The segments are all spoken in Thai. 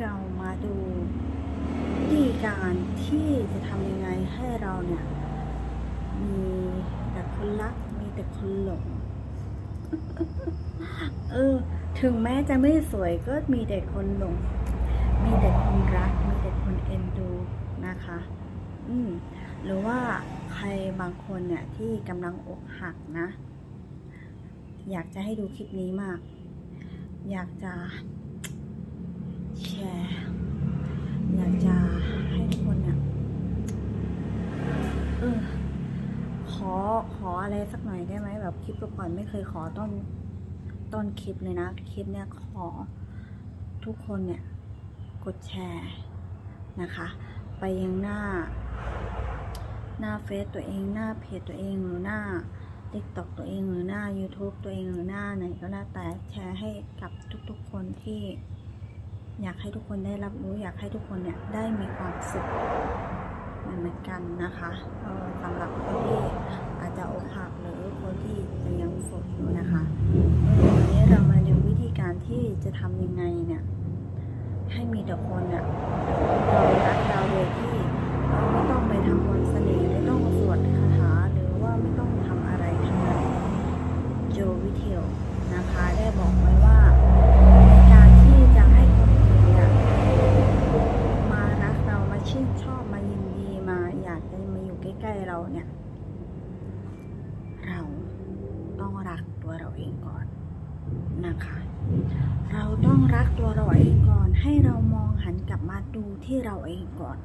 เรามาดูวิธีการที่จะทำยังไงให้เราเนี่ยมีแต่คนรักมีแต่คนหลงเออถึงแม้จะไม่สวยก็มีแต่คนหลง มีแต่คนรัก มีแต่คนเอ็นดูนะคะ อืมหรือว่าใครบางคนเนี่ยที่กำลังอกหักนะ อยากจะให้ดูคลิปนี้มาก อยากจะ แชร์ อยากจะให้ทุกคนเนี่ยเออขอขออะไรสักหน่อยได้ไหมแบบคลิปก่อนไม่เคยขอต้นต้นคลิปเลยนะ คลิปเนี่ยขอทุกคนเนี่ย กดแชร์นะคะ ไปยังหน้า หน้าเฟซตัวเองหน้าเพจตัวเองหรือหน้า TikTok ตัวเองหรือหน้า YouTube ตัวเองหรือหน้าไหนก็แล้วแต่แชร์ให้กับทุกๆคนที่ อยากให้ทุกคนได้รับรู้อยากให้ทุกคนเนี่ยได้มีความสุขเหมือนกันนะคะสำหรับคนที่อาจจะอกหักหรือคนที่จะยังโสดอยู่นะคะวันนี้เรามาดูวิธีการที่จะทำยังไงเนี่ยให้มีแต่คนเนี่ย นะคะ เราต้องรักตัวเราเองก่อน ให้เรามองหันกลับมาดูที่เราเองก่อน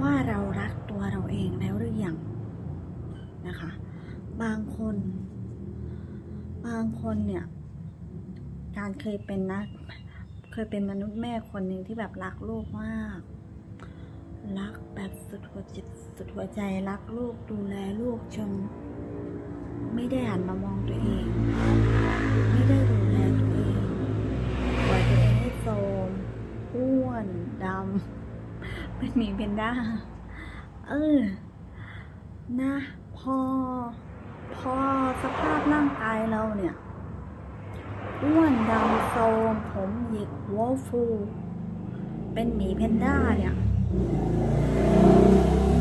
ว่าเรารักตัวเราเองแล้วหรือยังนะคะ บางคน บางคนเนี่ย การเคยเป็นนะเคยเป็นมนุษย์แม่คนหนึ่งที่แบบรักลูกมาก รักแบบสุดหัวจิตสุดหัวใจรักลูกดูแลลูกจนไม่ได้หันมามองตัวเอง เป็นหมีเพนด้า เออ นะ พอ พอสภาพร่างกายเราเนี่ย อ้วนดำโทมผมหยิกหัวฟู เป็นหมีเพนด้าเนี่ย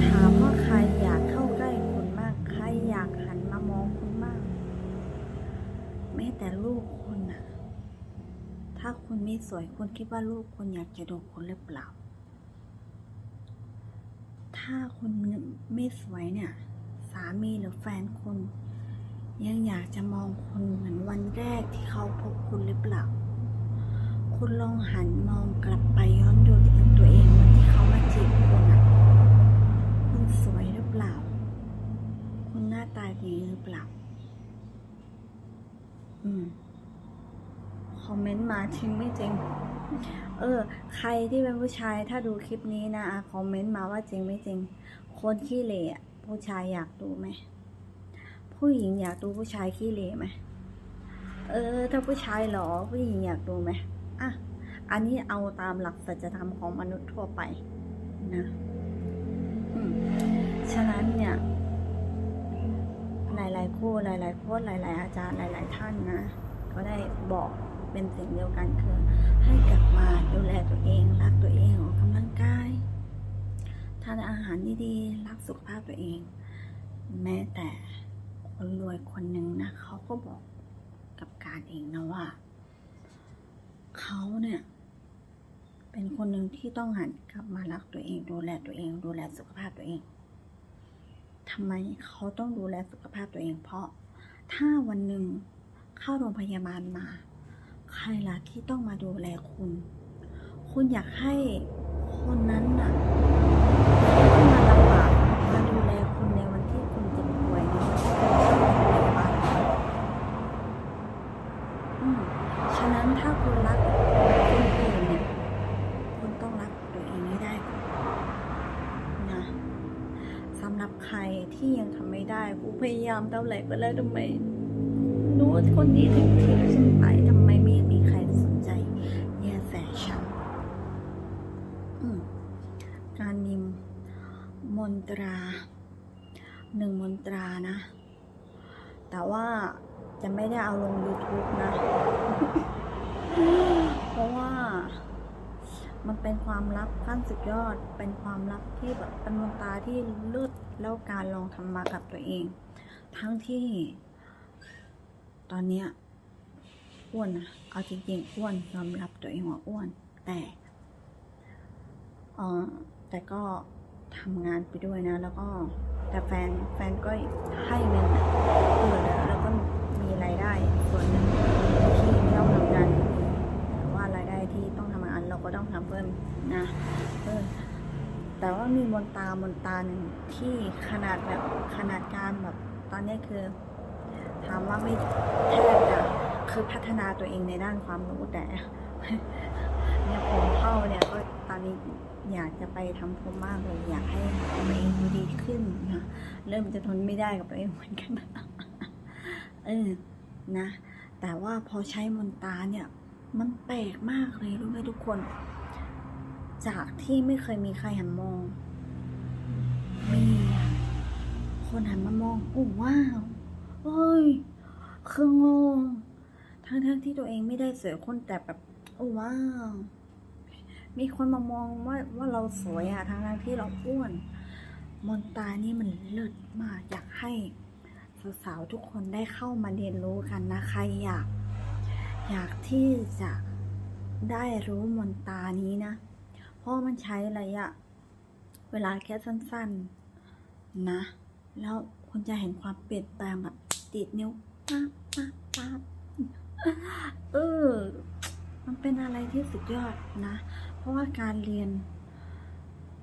ถามว่าใครอยากเข้าใกล้คุณมาก ใครอยากหันมามองคุณมาก แม้แต่ลูกคุณน่ะถ้าคุณไม่สวยคุณคิดว่าลูกคุณอยากจะดูคุณหรือเปล่า ถ้าคุณไม่สวยเนี่ย สามีหรือแฟนคุณ ยังอยากจะมองคุณเหมือนวันแรกที่เขาพบคุณหรือเปล่า คุณลองหันมองกลับไปย้อนดูที่ตัวเองวันที่เขามาจีบคุณอะคุณสวยหรือเปล่า คุณหน้าตาดีหรือเปล่า อืม คอมเมนต์มาจริงไม่จริง เออ ใครที่เป็นผู้ชายถ้าดูคลิปนี้นะอะคอมเมนต์มาว่าจริงไม่จริง คนขี้เหร่ผู้ชายอยากดูไหม ผู้หญิงอยากดูผู้ชายขี้เหร่ไหมเออ ถ้าผู้ชายหรอผู้หญิงอยากดูไหมอะอันนี้เอาตามหลักสัจธรรมของมนุษย์ทั่วไปนะอืมฉะนั้นเนี่ย หลายๆคู่หลายๆโค้ชหลาย ๆ อาจารย์หลาย ๆ ท่านนะ ก็ได้บอก เป็นสิ่งเดียวกันคือ ให้กลับมาดูแลตัวเอง รักตัวเองออกกำลังกายทานอาหารดีๆรักสุขภาพตัวเอง แม้แต่คนรวยคนหนึ่งนะเขาก็บอกกับการเองนะว่า เขาเนี่ยเป็นคนหนึ่งที่ต้องหันกลับมารักตัวเอง ดูแลตัวเอง ดูแลสุขภาพตัวเองทำไมเขาต้องดูแลสุขภาพตัวเอง เพราะถ้าวันหนึ่งเข้าโรงพยาบาลมา รล่ะที่ต้องมาดูแลคุณ คุณอยากให้คนนั้นน่ะต้องมาลำบากมาดูแลคุณในวันที่คุณเจ็บป่วยในวันที่คุณเข้าโรงพยาบาลอืมฉะนั้นถ้าคุณรักคนอื่นเนี่ยคุณต้องรักตัวเองให้ได้นะสำหรับใครที่ยังทำไม่ได้กูพยายามเท่าไหร่ก็แล้วทำไมรู้ว่าคนนี้ถึงทิ้งฉันไปทำ ตราหนึ่งมนตรานะ แต่ว่าจะไม่ได้เอาลง YouTube นะ เพราะว่ามันเป็นความลับขั้นสุดยอด เป็นความลับที่แบบเป็นดวงตาที่เลืดแล้วการลองทำมากับตัวเอง ทั้งที่ ตอนเนี้ยอ้วนนะเอาจริงๆอ้วนยอมรับตัวเองว่าอ้วน แต่ เออแต่ก็ ทำงานไปด้วยนะ แล้วก็แต่แฟนแฟนก็ให้เงินเออแล้วแล้วก็มีรายได้ส่วนหนึ่งที่ไม่ต้องทำงานแต่ว่ารายได้ที่ต้องทำงานเราก็ต้องทำเพิ่มนะเออแต่ว่ามีมนตามนตาหนึ่งที่ขนาดแบบขนาดการแบบตอนนี้คือถามว่าไม่แทบจะคือพัฒนาตัวเองในด้านความรู้แต่เนี่ยผมเข้าเนี่ยก็ตอนนี้ อยากจะไปทำผมมากเลย อยากให้ตัวเองดูดีขึ้นนะเริ่มจะทนไม่ได้กับตัวเองเหมือนกันเออนะ แต่ว่าพอใช้มนตาเนี่ย มันแปลกมากเลยรู้ไหมทุกคน จากที่ไม่เคยมีใครหันมอง มีคนหันมามองโอ้ว้าวเฮ้ยคืองงทั้งทั้งๆที่ตัวเองไม่ได้สวยคนแต่แบบโอ้ว้าว มีคนมามองว่าว่าเราสวยอะทั้งทั้งที่เราอ้วน มนตานี่มันเลิศมาก อยากให้สาวๆทุกคนได้เข้ามาเรียนรู้กันนะใครอยาก อยากที่จะได้รู้มนตานี้นะ เพราะมันใช้ระยะ เวลาแค่สั้นๆนะ แล้วคุณจะเห็นความเปลี่ยนแปลงแบบติดนิ้วปั๊บปั๊บปั๊บเออ มันเป็นอะไรที่สุดยอดนะ ราะว่าการเรียน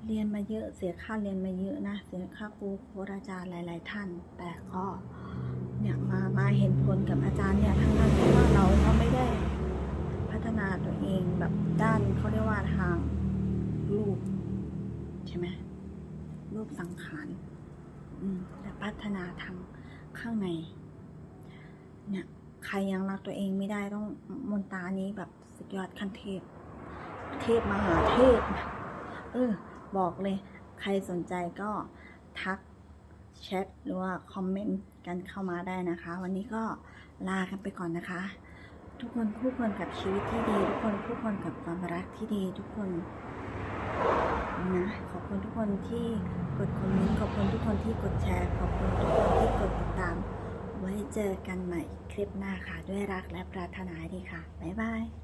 เรียนมาเยอะเสียค่าเรียนมาเยอะนะ เสียค่าครูโค้ชอาจารย์หลาย ๆ ท่าน แต่ก็เนี่ยมามาเห็นผลกับอาจารย์เนี่ยทั้งนั้นที่ว่าเราก็ไม่ได้พัฒนาตัวเองแบบด้านเขาเรียกว่าทางรูปใช่ไหมรูปสังขารแต่พัฒนาทางข้างใน เนี่ยใครยังรักตัวเองไม่ได้ต้องมนตานี้แบบสุดยอดขั้นเทพ เทพมหาเทพเออ บอกเลย ใครสนใจก็ทักแชทหรือว่าคอมเมนต์กันเข้ามาได้นะคะ วันนี้ก็ลากันไปก่อนนะคะ ทุกคนคู่ควรกับชีวิตที่ดี ทุกคนคู่ควรกับความรักที่ดี ทุกคนนะขอบคุณทุกคนที่กดคอมเมนต์ขอบคุณทุกคนที่กดแชร์ขอบคุณทุกคนที่กดติดตาม ไว้เจอกันใหม่คลิปหน้าค่ะ ด้วยรักและปรารถนาดีค่ะ บ๊ายบาย